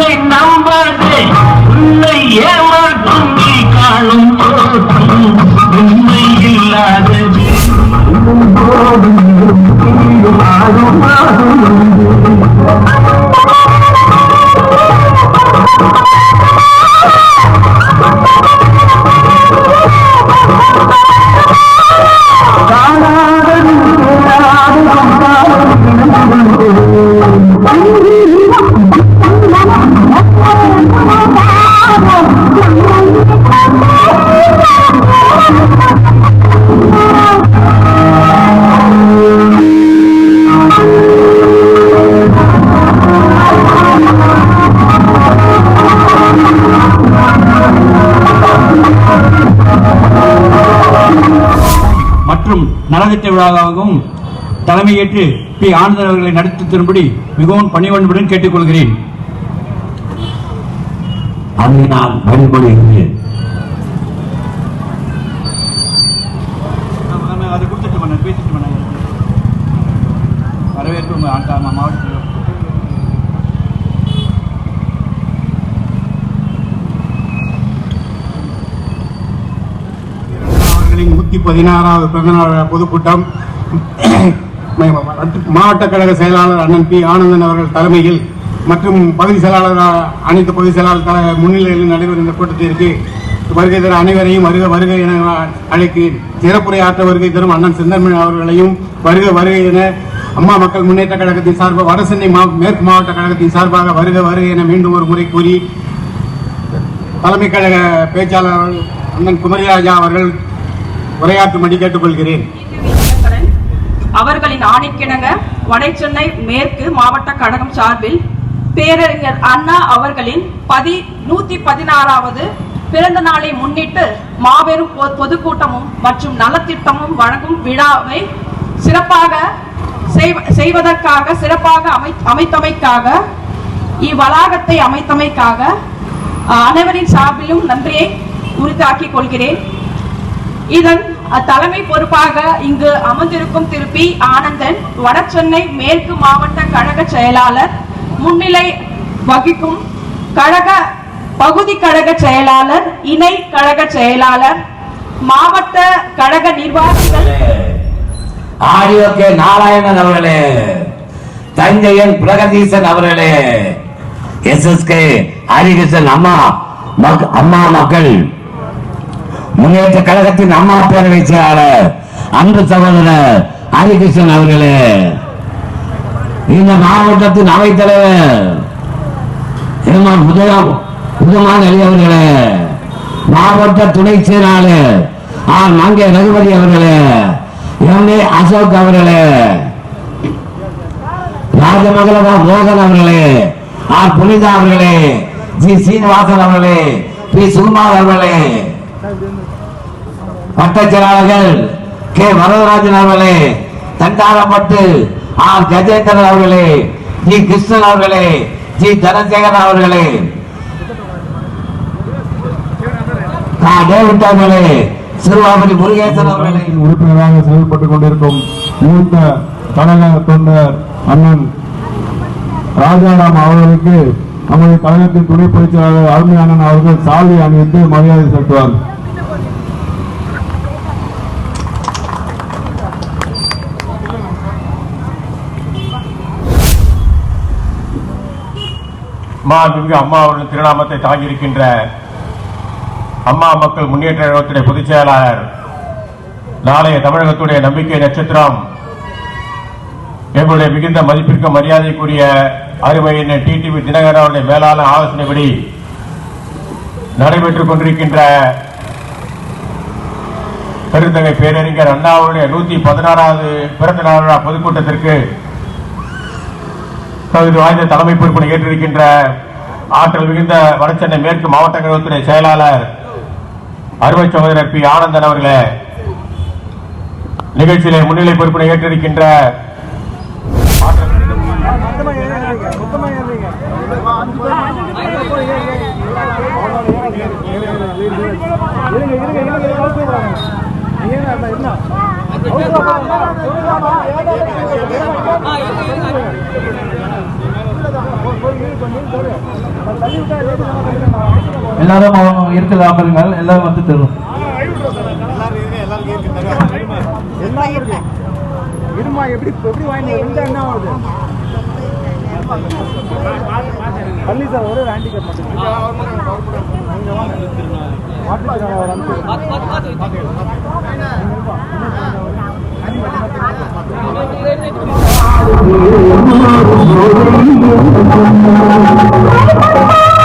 உன்னை நம்பாதே உன்னை ஏமாற்றும் நீ காணும் உண்மை இல்லாதது. போதும் மாறுமா மற்றும் நலத்திட்ட விழாவாகவும் தலைமையேற்று பி. ஆனந்தன் அவர்களை நடத்தி தரும்படி மிகவும் பணிவன்புடன் கேட்டுக்கொள்கிறேன். அதை நான் பேசிட்டு வரவேற்பு மாவட்ட அவர்களின் நூத்தி பதினாறாவது பிறந்தநாள் பொதுக்கூட்டம். மாவட்ட கழக செயலாளர் அண்ணன் பி ஆனந்தன் அவர்கள் தலைமையில் மற்றும் பகுதி செயலாளர் அனைத்து பகுதி செயலாளர் தல- முன்னிலையில் நடைபெறும் இந்த கூட்டத்திற்கு வருகை தர அனைவரையும் வருக வருகை என அழைக்கிறேன் சிறப்புரை ஆற்ற வருகை தரும் அண்ணன் செந்தமிழ் அவர்களையும் வருக வருகை என அம்மா மக்கள் முன்னேற்ற கழகத்தின் சார்பாக வடசென்னை மா- மேற்கு மாவட்ட கழகத்தின் சார்பாக வருக வருகை என மீண்டும் ஒரு முறை கூறி தலைமை கழக பேச்சாளர் அண்ணன் குமரிராஜா அவர்கள் உரையாற்றும்படி கேட்டுக்கொள்கிறேன். அவர்களின் ஆணைக்கிணங்க வடசென்னை மேற்கு மாவட்ட கழகம் சார்பில் பேரறிஞர் அண்ணா அவர்களின் பதி நூத்தி பதினாறாவது பிறந்த நாளை முன்னிட்டு மாபெரும் பொதுக்கூட்டமும் மற்றும் நலத்திட்டமும் வழங்கும் விழாவை சிறப்பாக செய்வதற்காக சிறப்பாக அமை அமைத்தமைக்காக இவ்வளாகத்தை அமைத்தமைக்காக அனைவரின் சார்பிலும் நன்றியை உறுதியாக்கிக் கொள்கிறேன். இதன் தலைமை பொறுப்பாக இங்கு அமர்ந்திருக்கும் திரு பி ஆனந்தன் வடசென்னை மேற்கு மாவட்ட கழக செயலாளர் முன்னிலை வகிக்கும் கழக பகுதி கழக செயலாளர் இணை கழக செயலாளர் மாவட்ட கழக நிர்வாகிகள். ஆடியோ கே நாராயணன் அவர்களே தஞ்சையன் பிரகதீசன் அவர்களே எஸ் எஸ் கே ஹரிகிருஷ்ணன் அம்மா அம்மா மக்கள் முன்னேற்ற கழகத்தின் அம்மா பேரவை செயலாளர் அன்பு சகோதரர் ஹரிகிருஷ்ணன் அவர்களே. இந்த மாவட்டத்தின் அவைத்தலைவர் எம்ஆர் உதயம் புதுமான் அலி அவர்களே. மாவட்ட துணை செயலாளர் ஆர் மங்கே ரகுபதி அவர்களே. எம்ஏ அசோக் அவர்களே. ராஜமகளா மோகன் அவர்களே. ஆர் புனிதா அவர்களே. ஜி சீனிவாசன் அவர்களே. பி சுகுமார் அவர்களே. வட்டச் செயலாளர்கள் கே. வரதராஜன் அவர்களே தண்டாரப்பட்டு ஆர். கஜேந்திரன் அவர்களே ஜி. கிருஷ்ணன் அவர்களே ஜி. தனசேகரன் அவர்களே. ஆ, டேவிட் அவர்களே சிறுவாபதி முருகேசன் அவர்களே. உறுப்பினராக செயல்பட்டுக் கொண்டிருக்கும் மூத்த கழக தொண்டர் அண்ணன் ராஜாராம் அவர்களுக்கு நமது கழகத்தின் துணை பொதுச் அருமையானன் அவர்கள் சாலை அணிவித்து மரியாதை செலுத்துவார். மாண்புமிகு அம்மா அவர்கள் திருநாமத்தை தாங்கியிருக்கின்ற அம்மா மக்கள் முன்னேற்ற கழகத்துடைய பொதுச் செயலாளர் நாளைய தமிழகத்துடைய நம்பிக்கை நட்சத்திரம். எங்களுடைய மிகுந்த மதிப்பிற்கு மரியாதைக்குரிய அருமையின் டிடிவி தினகரன் அவருடைய மேலான ஆலோசனைப்படி நடைபெற்றுக் கொண்டிருக்கின்ற பெருந்தகை பேரறிஞர் அண்ணா அவருடைய நூத்தி பதினாறாவது பிறந்த நாள் பொதுக்கூட்டத்திற்கு தகுதி வாய்ந்த தலைமை பொறுப்பினை ஏற்றிருக்கின்ற ஆற்றல் மிகுந்த வடசென்னை மேற்கு மாவட்ட கழகத்துறை செயலாளர் அருமை சகோதரர் பி. ஆனந்தன் அவர்களே நிகழ்ச்சியிலே முன்னிலை பொறுப்பினை ஏற்றிருக்கின்ற ஆற்றல் எல்லாரும் அவங்க இருக்கிற அமருங்கள் எல்லாரும் வந்து தரும் இருமா எப்படி எப்படி வாங்கி எந்த என்ன ஆகுது பள்ளி சார் ஒரு ஹேண்டிகேப் Thank you.